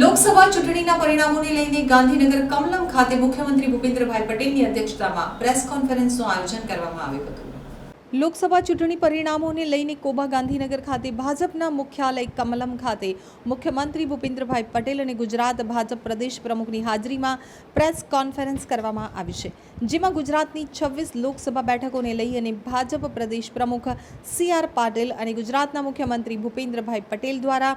લોકસભા ચૂંટણીના પરિણામોને લઈને ગાંધીનગર કમલમ ખાતે મુખ્યમંત્રી ભૂપેન્દ્રભાઈ પટેલની અધ્યક્ષતામાં પ્રેસ કોન્ફરન્સનું આયોજન કરવામાં આવ્યું હતું. લોકસભા ચૂંટણી પરિણામોને લઈને કોબા ગાંધીનગર ખાતે ભાજપના મુખ્યાલય કમલમ ખાતે મુખ્યમંત્રી ભૂપેન્દ્રભાઈ પટેલ અને ગુજરાત ભાજપ પ્રદેશ પ્રમુખની હાજરીમાં પ્રેસ કોન્ફરન્સ કરવામાં આવી છે. જેમાં ગુજરાતની છવ્વીસ લોકસભા બેઠકોને લઈ અને ભાજપ પ્રદેશ પ્રમુખ સી આર પાટીલ અને ગુજરાતના મુખ્યમંત્રી ભૂપેન્દ્રભાઈ પટેલ દ્વારા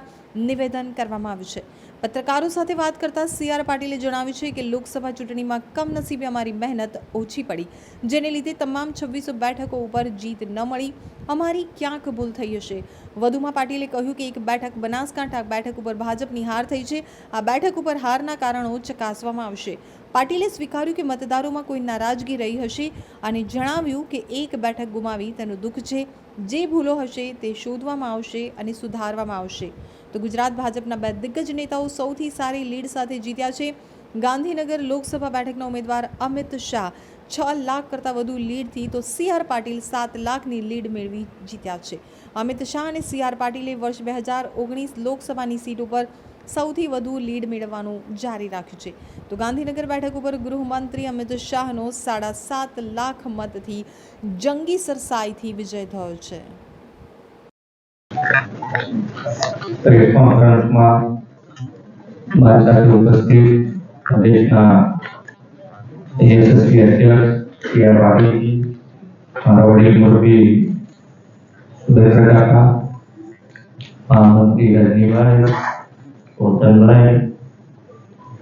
નિવેદન કરવામાં આવ્યું છે. પત્રકારો સાથે વાત કરતા સી આર પાટીલે જણાવ્યું છે કે લોકસભા ચૂંટણીમાં કમનસીબે અમારી મહેનત ઓછી પડી, જેને લીધે તમામ છવ્વીસો બેઠકો ઉપર જીત ન મળી. અમારી ક્યાંક ભૂલ થઈ હશે? વધુમાં પાટીલે કહ્યું કે એક બેઠક બનાસકાંઠા બેઠક ઉપર ભાજપની હાર થઈ છે. આ બેઠક ઉપર હારના કારણો ચકાસવામાં આવશે. પાટીલે સ્વીકાર્યું કે મતદારોમાં કોઈ નારાજગી રહી હશે અને જણાવ્યું કે એક બેઠક ગુમાવી તેનું દુઃખ છે. જે ભૂલો હશે તે શોધવામાં આવશે અને સુધારવામાં આવશે. તો ગુજરાત ભાજપના બે દિગ્ગજ નેતાઓ સૌથી સારી લીડ સાથે જીત્યા છે. ગાંધીનગર લોકસભા બેઠકના ઉમેદવાર અમિત શાહ છ લાખ કરતાં વધુ લીડથી તો સી આર પાટીલ સાત લાખની લીડ મેળવી જીત્યા છે. અમિત શાહ અને સી આર પાટીલે વર્ષ બે હજાર ઓગણીસ લોકસભાની સીટ ઉપર સૌથી વધુ લીડ મેળવવાનું જારી રાખ્યું છે. તો ગાંધીનગર બેઠક ઉપર ગૃહમંત્રી અમિત શાહનો સાડા સાત લાખ મતથી જંગી સરસાઈથી વિજય થયો છે. કોન્ફરન્સમાં મારી સાથે ઉપસ્થિત પ્રદેશના યશસ્વી અધ્યક્ષ સી આર પાટીલજી, મારા વડીલ મુરબી સુરેન્દ્ર કાકા મહામંત્રી રજનીભાઈ કોટનભાઈ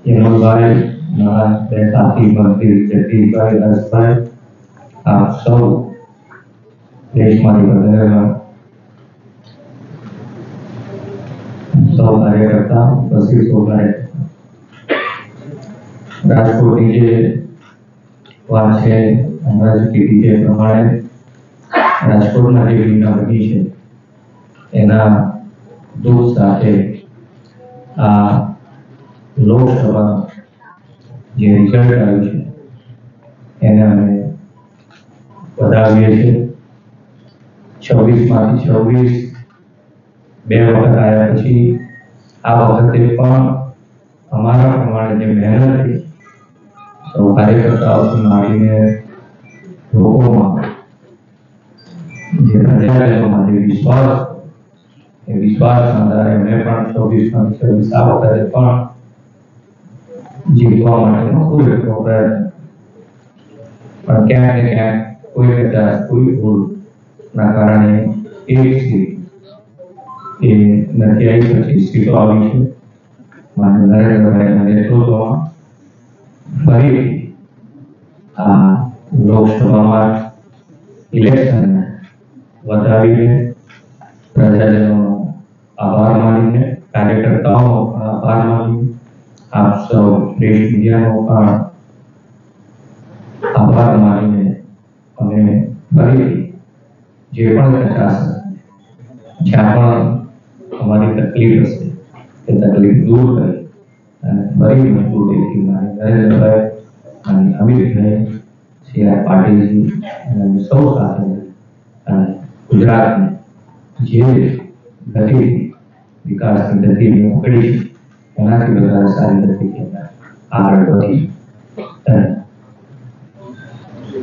હેમલભાઈ, મારા બે સાથી મંત્રી જગદીશભાઈ હર્ષભાઈ આપ સૌ દેશમાંથી વધારેલા કાર્યકર્તા ઉપસ્થિત સૌ રાજકોટની જે વાત છે હમણાં કીધી તે પ્રમાણે રાજકોટના જે વિનાગી છે, એના દોષ સાથે આ લોકસભા જે રિઝલ્ટ આવ્યું છે, એને અમે વધાવીએ છીએ. છવ્વીસમાંથી છવ્વીસ બે વખત આવ્યા પછી આ વખતે પણ અમારા પ્રમાણે જે મહેનત હતી સૌ કાર્યકર્તાઓથી માંડીને લોકોમાં જે પ્રજાજનોમાં જે વિશ્વાસ, એ વિશ્વાસના આધારે મેં પણ ચોવીસમાંથી છવ્વીસ આ વખતે પણ જીતવા માટેનો પૂરેપૂરો પ્રયત્ન. પણ ક્યાંક ને ક્યાંક કોઈ કદાચ કોઈ ભૂલના કારણે એક સીટ એ નથી આવી પછી સીટો આવી છે માન્ય નરેન્દ્રભાઈના નેતૃત્વમાં ફરીથી આ લોકસભામાં ઇલેક્શન વધાવીને પ્રજાજનોનો આભાર માનીને કાર્યકર્તાઓનો પણ આભાર માનીને આપ સૌ દેશ મીડિયાનો પણ આભાર માનીને અમે ફરીથી જે પણ કચાશ જ્યાં પણ અમારી તકલીફ હશે એ તકલીફ દૂર કરી. અને ફરી મજબૂતીથી મારી નરેન્દ્રભાઈ અને અમિતભાઈ સી આર પાટીલજી અને સૌ સાથે અને ગુજરાતને જે ગતિ, વિકાસની ગતિ પકડી એનાથી વધારે સારી ગતિ આગળ વધી